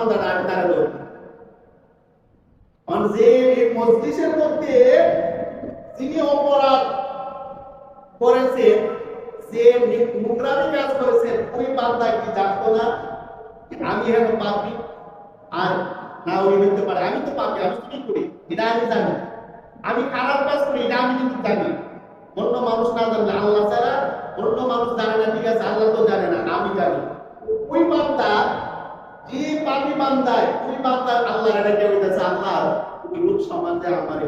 বান্দাটা আমি তারে যে মজলিসের মধ্যে যিনি অপরাধ করেছেন যে মুদ্রামি কাজ করেছেন ওই বান্দা কি জানতো না আমি এখন পাপি? আর না, ওই হইতে পারে। আমি তো পাপি, আমি কি করি? এটা আমি জানি। আমি খারাপ কাজ করি, এটা আমি কিন্তু জানি। অন্য মানুষ না জানলে আল্লাহ ছাড়া, অন্য মানুষ জানে না, ঠিক আছে, আল্লাহ তো জানে না, আমি জানি। ওই বান্দা পাপি বান্দায়, ওই বান্দার আল্লাহ এটা কেউ হইতেছে আল্লাহ লোক সমাজে আমার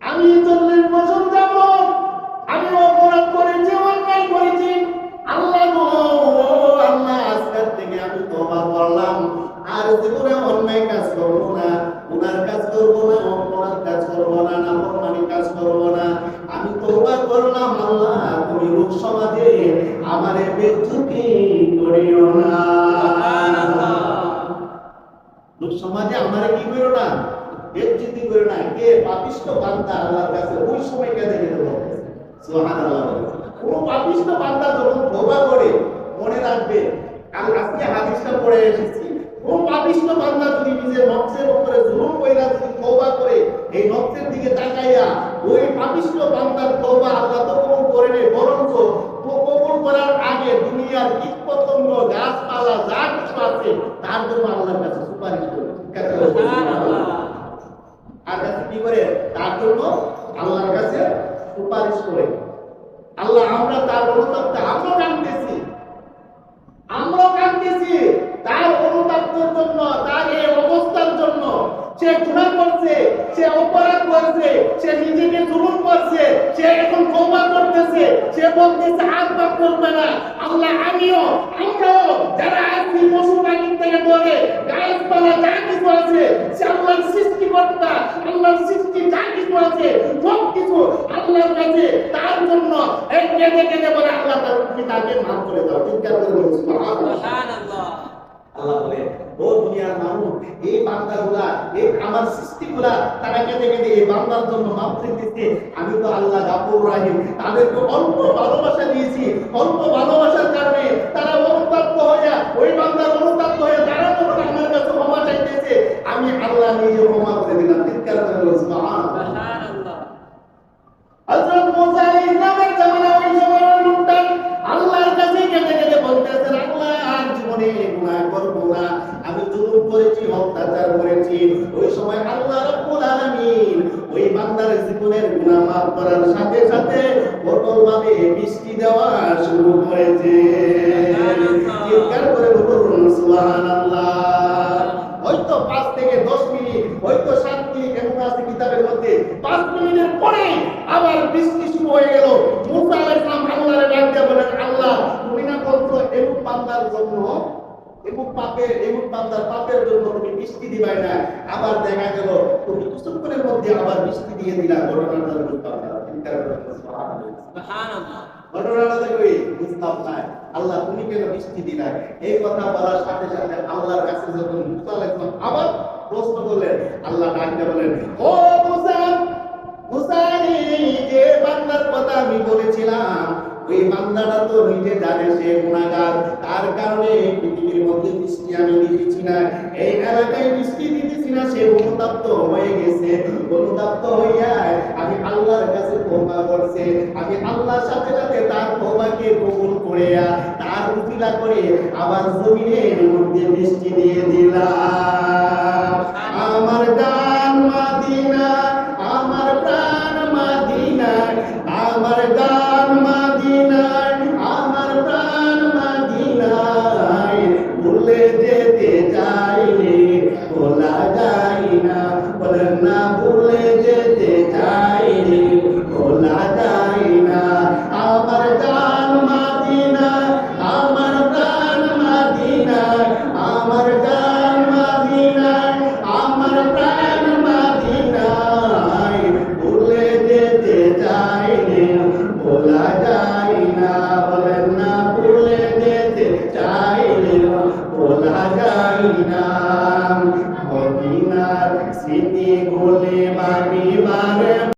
আমি এই বছর করিও লোক সমাজে আমারে কি করো না? বেজ্জতি করো না। কে? পাপিষ্ট বান্দা আল্লাহর কাছে। ওই সময় কেঁদে কেঁদে বলতেছে সুবহানাল্লাহ কোন পাপিষ্ট বান্দা যখন তওবা করে, মনে রাখবে, আমি আজকে হাদিসটা পড়ে এসেছি। কোন পাপিষ্ট বান্দা যদি নিজের নফসের উপরে জুলুম কইরা যদি তওবা করে, এই নফসের দিকে তাকাইয়া ওই পাপিষ্ট বান্দার তওবা আল্লাহ তো কবুল করে বরঞ্চ কবুল করার আগে দুনিয়ার কীট পতঙ্গ গাছপালা যা কিছু আছে তার আল্লাহর কাছে সুপারিশ করে আর তার জন্য আল্লাহর কাছে সুপারিশ করে। আল্লাহ, আমরা তার অনুতাপটা আমরা কাঁদতেছি। আমরা কাঁদতেছি। তার অনুতাপের জন্য, তার এই অবস্থার জন্য সে গুনাহ করছে, সে অপরাধ করছে, সে নিজেকে জুলুম করছে, সে এখন তওবা করতেছে, সে বলতেছে, আর পাপ করবে না। আল্লাহ, আমিও, আমরাও যারা আজকে পশু পাখির থেকে ধরে গাছপালা যা কিছু আছে সে আল্লাহর সৃষ্টিকর্তা আল্লাহর সৃষ্টি যা কিছু আছে সব কিছু আল্লাহর কাছে তার জন্য এই কেঁদে কেঁদে বলে আল্লাহ তুমি তাকে মাফ করে দাও। চিন্তা করে আল্লাহ বলে ও দুনিয়ার মানুষ এই বান্দাগুলা এই আমার সৃষ্টিগুলা তারা কেঁদে কেঁদে এই বান্দার জন্য মাপ দিতেছে আমি তো আল্লাহ গাফুর রাহিম। তাদেরকে অল্প ভালোবাসা দিয়েছি। অল্প ভালোবাসার কারণে তারা অনুতপ্ত হইয়া ওই বান্দার অনুতপ্ত হয়ে তারা যখন আমার কাছে ক্ষমা চাইতেছে আমি আল্লাহ নিজে ক্ষমা করে দিলাম চিৎকার করে বলছি সুবহানাল্লাহ। হযরত মুসা আলাইহিস জামানা ওই সময়ের লোকটা আল্লাহর কাছে কেঁদে কেঁদে বলতেছেন আল্লাহ আর জীবনে গুনাহ করব না। আমি জুলুম করেছি অত্যাচার করেছি। ওই সময় আল্লাহ রাব্বুল আলামিন ওই বান্দার জীবনের গুনাহ মাফ করার সাথে সাথে অটল বৃষ্টি দেওয়া শুরু করেছে। চিৎকার করে বলুন সুবহানাল্লাহ। থেকে দশ মিনিট হয়তো সাত মিনিট এমন আছে কিতাবের মধ্যে। পাঁচ মিনিটের পরে আবার বৃষ্টি শুরু হয়ে গেল। মুসা আল্লাহর ডাক দিয়ে বলেন আল্লাহ তুমি না বলছো এমুক বান্দার জন্য পাপের বান্দার পাপের জন্য তুমি বৃষ্টি দিবাই না। আবার দেখা গেল তুমি কিছুক্ষণের মধ্যে আবার বৃষ্টি দিয়ে দিলা। ঘটনাটা বুঝতাম না চিন্তা ঘটনাটা দেখো বুঝতাম না আল্লাহ তুমি কেন বৃষ্টি দিলা? এই কথা বলার সাথে সাথে আল্লাহর কাছে যখন মুসা আলাইহিস সালাম আবার প্রশ্ন করলেন আল্লাহ বলেন। ও যে বান্দার কথা আমি বলেছিলাম, ওই বান্দাটা তো নিজে জানে সে গুণাগার তার কারণে পৃথিবীর মধ্যে বৃষ্টি আমি না। এই এলাকায় বৃষ্টি দিতেছি না, সে অনুতাপ্ত হয়ে গেছে। অনুতাপ্ত হইয়া আমি আল্লাহর কাছে তওবা করছে। আমি আল্লাহর সাথে সাথে তার তওবাকে কবুল করিয়া, তার উসিলা করে আবার জমিনের মধ্যে বৃষ্টি দিয়ে দিলাম